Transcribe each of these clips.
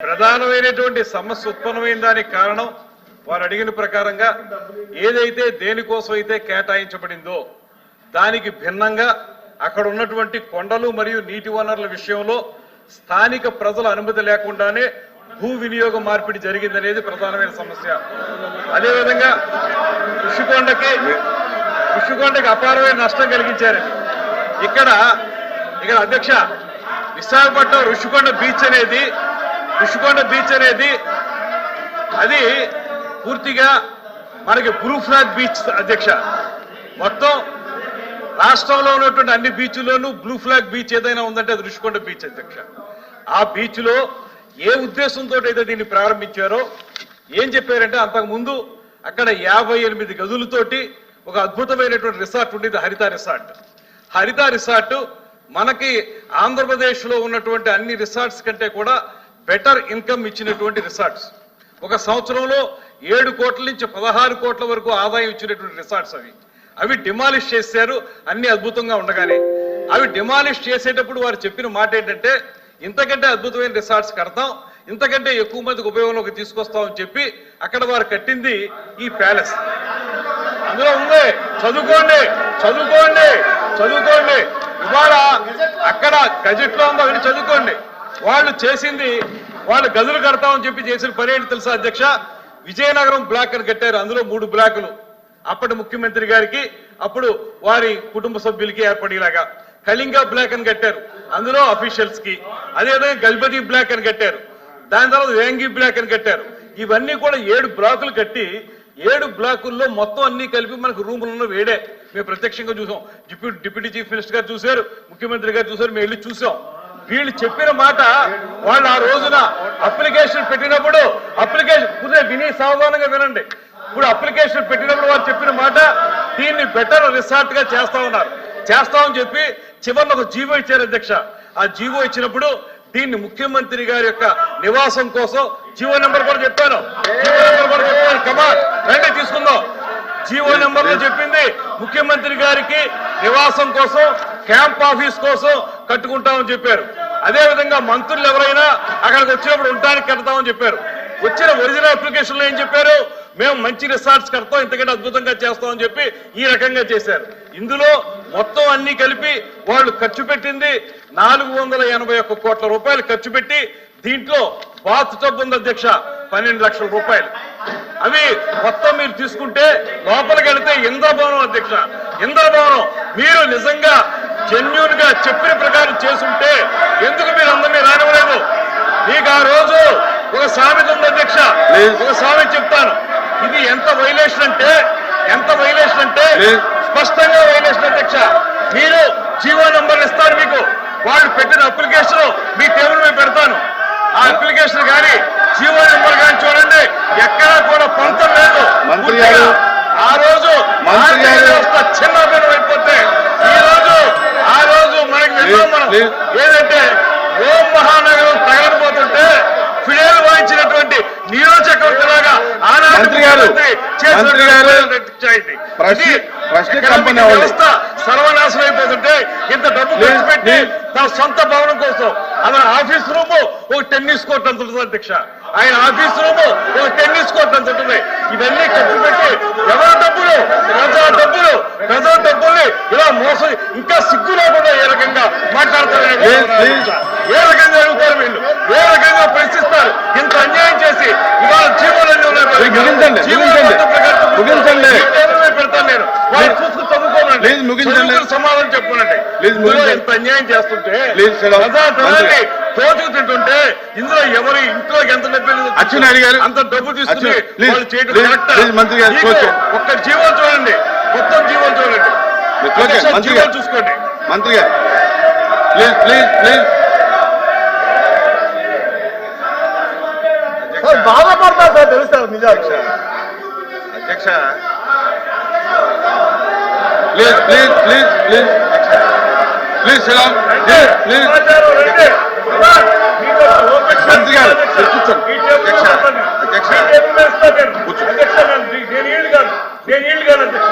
ప్రధానమైనటువంటి సమస్య ఉత్పన్నమైన దానికి కారణం వారు అడిగిన ప్రకారంగా ఏదైతే దేనికోసం అయితే కేటాయించబడిందో దానికి భిన్నంగా అక్కడ ఉన్నటువంటి కొండలు మరియు నీటి వనరుల విషయంలో స్థానిక ప్రజల అనుమతి లేకుండానే భూ వినియోగ మార్పిడి జరిగిందనేది ప్రధానమైన సమస్య. అదేవిధంగా ఋషికొండకి ఋషికొండకి అపారమైన నష్టం కలిగించారండి. ఇక్కడ ఇక్కడ అధ్యక్ష విశాఖపట్నం ఋషికొండ బీచ్ అనేది ఋషికొండ బీచ్ అనేది అది పూర్తిగా మనకి బ్లూ ఫ్లాగ్ బీచ్ అధ్యక్ష. మొత్తం రాష్ట్రంలో ఉన్నటువంటి అన్ని బీచ్లోనూ బ్లూ ఫ్లాగ్ బీచ్ ఏదైనా ఉందంటే అది ఋషికొండ బీచ్ అధ్యక్ష. ఆ బీచ్లో ఏ ఉద్దేశంతో అయితే దీన్ని ప్రారంభించారో ఏం చెప్పారంటే అంతకుముందు అక్కడ యాభై ఎనిమిది గదులతోటి ఒక అద్భుతమైనటువంటి రిసార్ట్ ఉండేది హరిత రిసార్ట్. హరిత రిసార్ట్ మనకి ఆంధ్రప్రదేశ్లో ఉన్నటువంటి అన్ని రిసార్ట్స్ కంటే కూడా బెటర్ ఇన్కమ్ ఇచ్చినటువంటి రిసార్ట్స్. ఒక సంవత్సరంలో ఏడు కోట్ల నుంచి పదహారు కోట్ల వరకు ఆదాయం ఇచ్చినటువంటి రిసార్ట్స్ అవి. అవి డిమాలిష్ చేశారు అన్ని అద్భుతంగా ఉండగానే. అవి డిమాలిష్ చేసేటప్పుడు వారు చెప్పిన మాట ఏంటంటే ఇంతకంటే అద్భుతమైన రిసార్ట్స్ కడతాం ఇంతకంటే ఎక్కువ మందికి ఉపయోగంలోకి తీసుకొస్తామని చెప్పి అక్కడ వారు కట్టింది ఈ ప్యాలెస్. అందులో ఉంది చదువుకోండి చదువుకోండి చదువుకోండి. ఇవాళ అక్కడ గజెట్లో ఉందో చదువుకోండి. వాళ్ళు చేసింది వాళ్ళు గదులు కడతామని చెప్పి చేసిన పని ఏంటి తెలుసా అధ్యక్ష? విజయనగరం బ్లాక్ అని కట్టారు అందులో మూడు బ్లాకులు. అప్పటి ముఖ్యమంత్రి గారికి అప్పుడు వారి కుటుంబ సభ్యులకి ఏర్పడేలాగా కళింగ బ్లాక్ అని కట్టారు అందులో అఫీషియల్స్కి అదేవిధంగా గల్పతి బ్లాక్ అని కట్టారు దాని తర్వాత వేంగి బ్లాక్ అని కట్టారు. ఇవన్నీ కూడా ఏడు బ్లాకులు కట్టి ఏడు బ్లాకుల్లో మొత్తం అన్ని కలిపి మనకు రూములను వేడే. మేము ప్రత్యక్షంగా చూసాం. డిప్యూటీ డిప్యూటీ చీఫ్ మినిస్టర్ గారు చూశారు ముఖ్యమంత్రి గారు చూశారు మేము వెళ్ళి చూసాం. వీళ్ళు చెప్పిన మాట వాళ్ళు ఆ రోజున అప్లికేషన్ పెట్టినప్పుడు అప్లికేషన్ కుదిరే విని సావధానంగా వినండి. ఇప్పుడు అప్లికేషన్ పెట్టినప్పుడు వాళ్ళు చెప్పిన మాట దీన్ని బెటర్ రిసార్ట్గా చేస్తా ఉన్నారు. చేస్తామని చెప్పి చివరిని ఒక జీవో ఇచ్చారు అధ్యక్ష. ఆ జీవో ఇచ్చినప్పుడు దీన్ని ముఖ్యమంత్రి గారి యొక్క నివాసం కోసం జీవో నెంబర్ కూడా చెప్పాను. జీవో నెంబర్ కూడా చెప్పాను. కమాన్ రండి తీసుకుందాం. జీవో నెంబర్లో చెప్పింది ముఖ్యమంత్రి గారికి నివాసం కోసం క్యాంప్ ఆఫీస్ కోసం కట్టుకుంటామని చెప్పారు. అదే విధంగా మంత్రులు ఎవరైనా అక్కడికి వచ్చినప్పుడు ఉండడానికి కడతామని చెప్పారు. వచ్చిన ఒరిజినల్ అప్లికేషన్లో ఏం చెప్పారు? మేము మంచి రిసార్ట్స్ కడతాం ఇంతకంటే అద్భుతంగా చేస్తామని చెప్పి ఈ రకంగా చేశారు. ఇందులో మొత్తం అన్ని కలిపి వాళ్ళు ఖర్చు పెట్టింది నాలుగు వందల ఎనభై ఒక్క కోట్ల రూపాయలు ఖర్చు పెట్టి దీంట్లో బాత్ టబ్ ఉంది అధ్యక్ష పన్నెండు లక్షల రూపాయలు. అవి మొత్తం మీరు తీసుకుంటే లోపలికి వెళితే ఇంద్రభవనం అధ్యక్ష. ఇంద్రభవనం మీరు నిజంగా జెన్యున్గా చెప్పిన ప్రకారం చేసుంటే ఎందుకు మీరు అందరినీ రానివ్వలేదు? మీకు ఆ రోజు ఒక సామెత ఉంది అధ్యక్ష. ఒక సామెత చెప్తాను. ఇది ఎంత వైలేషన్ అంటే ఎంత వైలేషన్ అంటే. స్పష్టంగా వైలేషన్ అధ్యక్ష. మీరు జీవో నంబర్ ఇస్తారు మీకు. వాళ్ళు పెట్టిన అప్లికేషన్ మీ టేబుల్ మీద పెడతాను. ఆ అప్లికేషన్ కానీ జీవో నెంబర్ కానీ చూడండి. ఎక్కడా కూడా పొంతం లేదు. ఆ రోజు మంత్రి ఆర్థిక గారు. వ్యవస్థ చిన్నభిన్నం అయిపోతే ఈ రోజు ఆ రోజు మనకి విన్నాం మనం. ఏదంటే ఓం మహానగరం తగలకపోతుంటే ఫిడేలు వాయించినటువంటి నీరో ఆనాటి మంత్రి గారు. వ్యవస్థ సర్వనాశనం అయిపోతుంటే ఇంత డబ్బు ఖర్చు పెట్టి. తన సొంత భవనం కోసం అతని ఆఫీస్ రూమ్ ఒక టెన్నిస్ కోర్ట్ అంత అధ్యక్ష ఆయన ఆఫీస్ రూమ్ టెన్నిస్ కోర్ట్ అంత ఉంటుంది ఇవన్నీ ఖర్చు పెట్టి ఎవరి డబ్బులు? ప్రజా డబ్బులు. ప్రజా డబ్బుల్ని ఇలా మోసం ఇంకా సిగ్గు లేకుండా ఏ రకంగా మాట్లాడతారు. ఏ రకంగా అడుగుతారు వీళ్ళు? ఏ రకంగా ప్రశ్నిస్తారు? ఇంత అన్యాయం చేసి ఇవాళ జీవోలన్నీ ఉన్నాయి? జీవోల ముగించండి. పద్ధతి ప్రకారం ముగించండి. ఈ టేబుల్ మీద పెడతాను నేను వాళ్ళు ప్లీజ్. ప్లీజ్ ముగించండి. సమాధానం ముగించండి. ఎంత అన్యాయం చేస్తుంటే. ప్రజాధనాన్ని దోచుకు తింటుంటే ఇందులో ఎవరి ఇంట్లోకి ఎంత డబ్బు వెళ్ళిందో అచ్చెన్నాయుడు గారు. అంత డబ్బు తీసుకుని వాళ్ళు చేయడం మంత్రి గారు. ఒక్క జీవో చూడండి మొత్తం జీవో చూడండి మంత్రి గారు. చూసుకోండి మంత్రి గారు ప్లీజ్ ప్లీజ్ ప్లీజ్ సార్ బాధపడతారు సార్ తెలుస్తారు నిజాలు అధ్యక్ష please please please please please Silam please please మంత్రి గారు, కూర్చోండి. అధ్యక్ష, అధ్యక్ష. నేను. నేను అధ్యక్ష.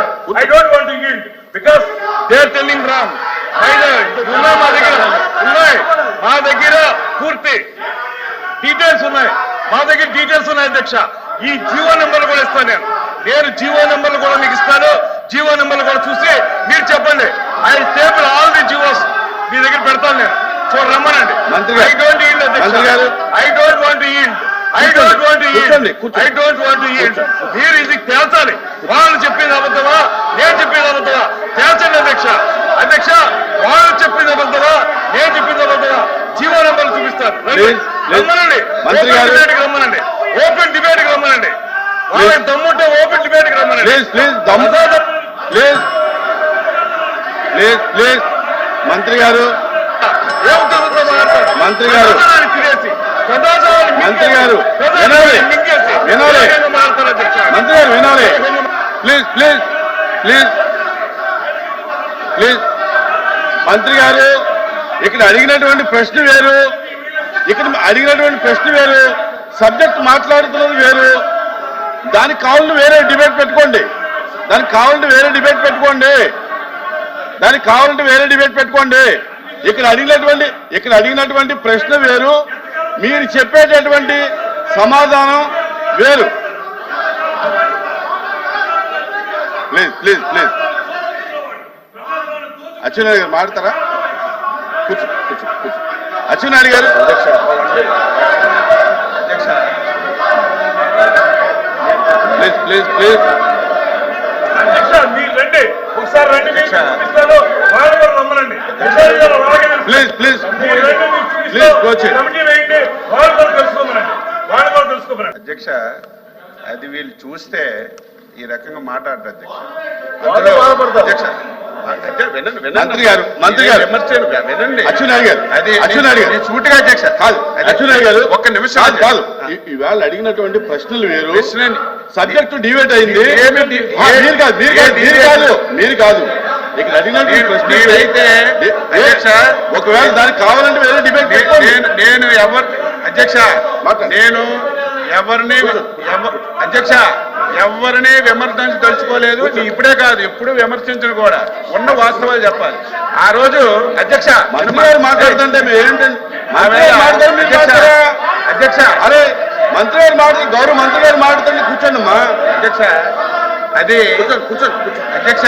ఉన్నాయి మా దగ్గర ఉన్నాయి మా దగ్గర పూర్తి డీటెయిల్స్ ఉన్నాయి మా దగ్గర డీటెయిల్స్ ఉన్నాయి అధ్యక్ష ఈ జీవో నెంబర్లు కూడా ఇస్తాను నేను నేను జీవో నెంబర్లు కూడా మీకు ఇస్తాను జీవో నెంబర్లు కూడా చూసి మీరు చెప్పండి. I table all the GOs మీ దగ్గర పెడతాను నేను. సో రమ్మనండి. I don't yield. I don't want yield I don't want yield. I don't want yield మీరు ఇది తేల్చాలి. వాళ్ళు చెప్పింది అబద్ధమా? నేను చెప్పింది అబద్ధమా? తేల్చండి అధ్యక్ష. అధ్యక్ష వాళ్ళు చెప్పింది అబద్ధమా? నేను చెప్పింది అబద్ధమా? జీవో నెంబర్లు చూపిస్తారు. రమ్మనండి. రమ్మనండి. ఓపెన్ డిబేట్కి రమ్మనండి. వాళ్ళకి దమ్ముంటే ఓపెన్ డిబేట్కి రమ్మనండి. ప్లీజ్. Please please. మంత్రి గారు. మంత్రి గారు. మంత్రి గారు. వినాలి. వినాలి. మంత్రి గారు వినాలి. Please please please. ప్లీజ్. మంత్రి గారు ఇక్కడ అడిగినటువంటి ప్రశ్న వేరు. ఇక్కడ అడిగినటువంటి ప్రశ్న వేరు. సబ్జెక్ట్ మాట్లాడుతున్నది వేరు. దానికి కావాలని వేరే డిబేట్ పెట్టుకోండి. దానికి కావాలంటే వేరే డిబేట్ పెట్టుకోండి. దానికి కావాలంటే వేరే డిబేట్ పెట్టుకోండి. ఇక్కడ అడిగినటువంటి ఇక్కడ అడిగినటువంటి ప్రశ్న వేరు. మీరు చెప్పేటటువంటి సమాధానం వేరు. Please please please. అచ్చెన్నాయుడు గారు మాడతారా కూర్చో కూర్చో కూర్చో. Atchannaidu garu. Please please please. ఒకసారి రండి మీకు చూపిస్తాను వాళ్ళు కూడా రమ్మనండి. ఒకసారి ఇలా వాళ్ళకే తెలుసు. ప్లీజ్ ప్లీజ్ మీరు రండి, మీకు ప్లీజ్ చూపిస్తాను. కోచ్ కమిటీ వేయండి. వాళ్ళు కూడా తెలుసుకోమనండి. వాళ్ళు కూడా తెలుసుకోమనండి. అధ్యక్ష అది వీళ్ళు చూస్తే ఈ రకంగా మాట్లాడరు అధ్యక్ష. అధ్యక్ష. మంత్రి గారు, మంత్రి గారు. వినండి. అది సూటిగా అధ్యక్ష. కాదు. గారు. ఒక్క నిమిషం కాదు, ఇవాళ అడిగినటువంటి ప్రశ్నలు వేరు. ప్రశ్నని- సబ్జెక్టు డివేట్ అయింది. మీరు కాదు మీరు కాదు మీరు? కాదు మీరు ఒకవేళ దానికి కావాలంటే వేరే డిబేట్ నేను ఎవరు అధ్యక్ష. నేను ఎవరిని ఎవ- అధ్యక్ష ఎవరిని విమర్శించదలుచుకోలేదు నీ ఇప్పుడే కాదు ఎప్పుడు విమర్శించను కూడా. ఉన్న వాస్తవాలు చెప్పాలి. ఆ రోజు అధ్యక్ష మాట్లాడుతుంటే? అధ్యక్ష. అరే మంత్రి గారు మాట్లాడు గౌరవ మంత్రి గారు మాట్లాడుతుంటే కూర్చోండి అమ్మా అధ్యక్ష అది కూర్చోండి కూర్చోండి కూర్చోండి అధ్యక్ష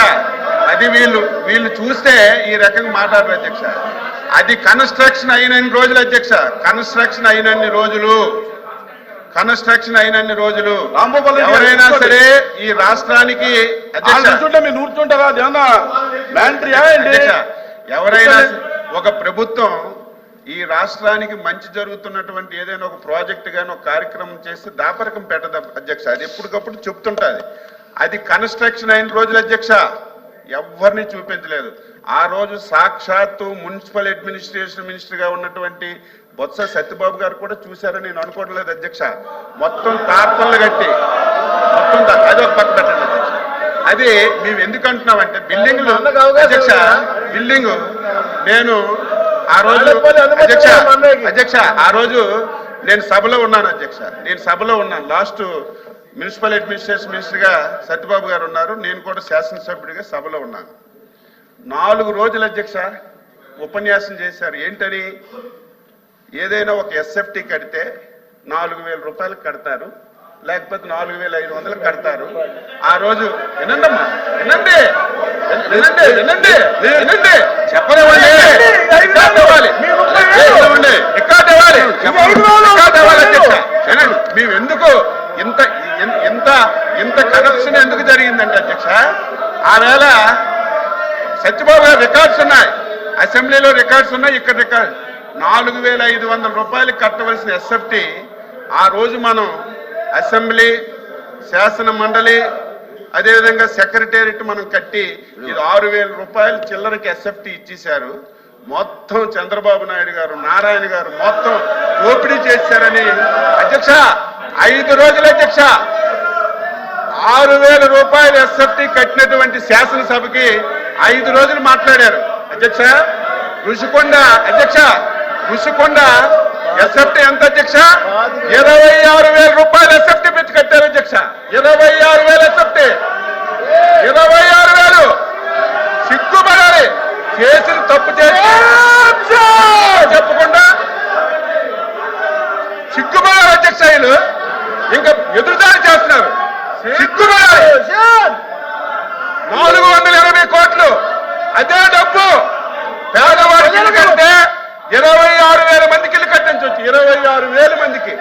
అది వీళ్ళు వీళ్ళు చూస్తే ఈ రకంగా మాట్లాడరు అధ్యక్ష. అది కన్స్ట్రక్షన్ అయినన్ని రోజులు అధ్యక్ష. కన్స్ట్రక్షన్ అయినన్ని రోజులు. కన్స్ట్రక్షన్ అయినన్ని రోజులు. ఎవరైనా. సరే ఈ రాష్ట్రానికి అధ్యక్ష. ఎవరైనా ఒక ప్రభుత్వం ఈ రాష్ట్రానికి మంచి జరుగుతున్నటువంటి ఏదైనా ఒక ప్రాజెక్ట్ గాని ఒక కార్యక్రమం చేస్తే దాపరకం పెట్టదు అధ్యక్ష. అది ఎప్పటికప్పుడు చెప్తుంటది. అది కన్స్ట్రక్షన్ అయిన రోజులు అధ్యక్ష. ఎవరిని చూపించలేదు. ఆ రోజు సాక్షాత్తు మున్సిపల్ అడ్మినిస్ట్రేషన్ మినిస్టర్గా ఉన్నటువంటి బొత్స సత్యబాబు గారు కూడా చూశారని నేను అనుకోవడం లేదు అధ్యక్ష. మొత్తం తార్పన్లు కట్టి. మొత్తం అది ఒక పక్క పెట్టండి అది మేము ఎందుకు అంటున్నామంటే అవకాశం అధ్యక్ష? బిల్డింగ్. నేను ఆ రోజు అధ్యక్ష? అధ్యక్ష ఆ రోజు నేను సభలో ఉన్నాను అధ్యక్ష. నేను సభలో ఉన్నాను. లాస్ట్ మున్సిపల్ అడ్మినిస్ట్రేషన్ మినిస్టర్గా సత్యబాబు గారు ఉన్నారు. నేను కూడా శాసనసభ్యుడిగా సభలో ఉన్నాను. నాలుగు రోజులు అధ్యక్ష ఉపన్యాసం చేశారు. ఏంటని? ఏదైనా ఒక ఎస్ఎఫ్టీ కడితే నాలుగు వేల రూపాయలు కడతారు. లేకపోతే నాలుగు వేల ఐదు వందలు కడతారు. ఆ రోజు వినండమ్మా. వినండి. వినండి. వినండి. వినండి. చెప్పనివ్వండి రికార్డ్ ఇవ్వాలి ఇవ్వండి రికార్డ్ ఇవ్వాలి రికార్డ్ ఇవ్వాలి అధ్యక్ష వినండి మేము ఎందుకు ఇంత ఇన్- ఇంత ఇంత కరప్షన్ ఎందుకు జరిగిందంటే అధ్యక్ష ఆ సత్యబాబు గారు రికార్డ్స్ ఉన్నాయి. అసెంబ్లీలో రికార్డ్స్ ఉన్నాయి ఇక్కడ రికార్డ్. నాలుగు వేల ఐదు వందల రూపాయలు కట్టవలసిన ఎస్ఎఫ్టీ ఆ రోజు మనం అసెంబ్లీ శాసన మండలి అదేవిధంగా సెక్రటేరియట్ మనం కట్టి ఇది ఆరు వేల రూపాయలు చిల్లరకి ఎస్ఎఫ్టీ ఇచ్చేశారు. మొత్తం చంద్రబాబు నాయుడు గారు నారాయణ గారు మొత్తం దోపిడీ చేశారని అధ్యక్ష ఐదు రోజులు అధ్యక్ష ఆరు వేల రూపాయలు ఎస్ఎఫ్టీ కట్టినటువంటి శాసనసభకి ఐదు రోజులు మాట్లాడారు. అధ్యక్ష ఋషికొండ అధ్యక్ష ఋషికొండ ఎస్ఎఫ్టీ ఎంత అధ్యక్ష? ఇరవై ఆరు వేల రూపాయలు ఎస్ఎఫ్టీ పెట్టి కట్టారు అధ్యక్ష. ఇరవై ఆరు వేల ఎస్ఎఫ్టీ. ఇరవై ఆరు వేలు. సిగ్గుపడాలి. చేసిన తప్పు చేసి చెప్పకుండా సిగ్గుపడాలి అధ్యక్ష ఇంకా ఎదురుదారి నాలుగు వందల ఇరవై కోట్లు. అదే డబ్బు. పేదవాడికి కడితే ఇరవై ఆరు వేల మందికి ఇల్లు కట్టించవచ్చు ఇరవై ఆరు వేల మందికి.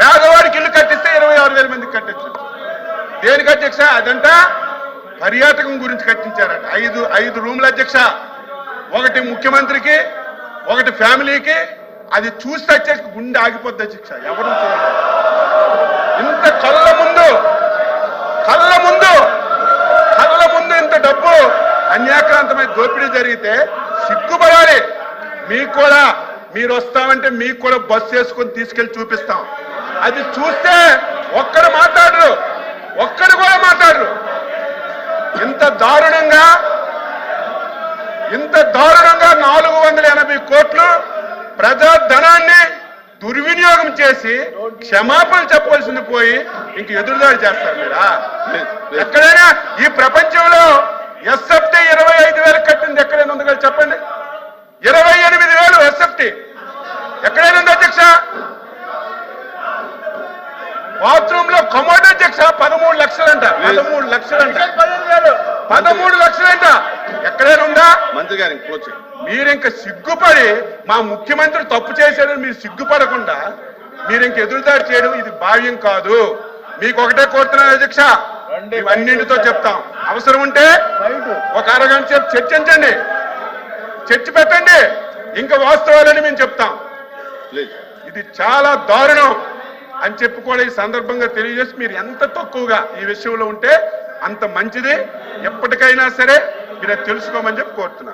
పేదవాడికి ఇల్లు కట్టిస్తే ఇరవై ఆరు వేల మందికి కట్టించవచ్చు దేనికి అధ్యక్ష? అదంట పర్యాటకం గురించి కట్టించారట. ఐదు ఐదు రూముల అధ్యక్ష. ఒకటి ముఖ్యమంత్రికి ఒకటి ఫ్యామిలీకి. అది చూస్తే అధ్యక్ష గుండె ఆగిపోద్ది అధ్యక్ష. ఎవరు చూడలేదు ఇంత కళ్ళ ముందు కళ్ళ ముందు కళ్ళ ముందు ఇంత డబ్బు అన్యాక్రాంతమైన దోపిడీ జరిగితే సిగ్గుపడాలి. మీకు కూడా మీరు వస్తామంటే మీకు కూడా బస్సు వేసుకొని తీసుకెళ్ళి చూపిస్తాం. అది చూస్తే ఒక్కడు మాట్లాడరు. ఒక్కడు కూడా మాట్లాడరు. ఇంత దారుణంగా ఇంత దారుణంగా నాలుగు వందల ఎనభై కోట్లు ప్రజా ధనాన్ని దుర్వినియోగం చేసి క్షమాపణ చెప్పవలసింది పోయి ఇంక ఎదురుదాడి చేస్తారు మీరా? ఎక్కడైనా ఈ ప్రపంచంలో ఎస్ఎఫ్టీ ఇరవై ఐదు వేలు కట్టింది ఎక్కడైనా ఉంది కదా చెప్పండి. ఇరవై ఎనిమిది వేలు ఎస్ఎఫ్టీ. ఎక్కడైనా ఉంది అధ్యక్ష? బాత్రూమ్లో కమోడ్ అధ్యక్ష పదమూడు లక్షలంట పదమూడు లక్షలంట. పదమూడు లక్షలంట. ఎక్కడైనా ఉందా మంత్రి గారికి క్లోజ్ చేయండి. మీరు ఇంకా సిగ్గుపడి మా ముఖ్యమంత్రి తప్పు చేశాడని మీరు సిగ్గుపడకుండా మీరు ఇంక ఎదురుదాడి చేయడం ఇది భావ్యం కాదు. మీకు ఒకటే కోరుతున్నాను అధ్యక్ష. ఇవన్నింటితో చెప్తాం. అవసరం ఉంటే ఒక అరగంట సేపు చర్చించండి. చర్చ పెట్టండి. ఇంకా వాస్తవాలని మేము చెప్తాం. ప్లీజ్. ఇది చాలా దారుణం అని చెప్పి కూడా ఈ సందర్భంగా తెలియజేసి మీరు ఎంత తక్కువగా ఈ విషయంలో ఉంటే అంత మంచిది. ఎప్పటికైనా సరే మీరు తెలుసుకోమని చెప్పి కోరుతున్నాను.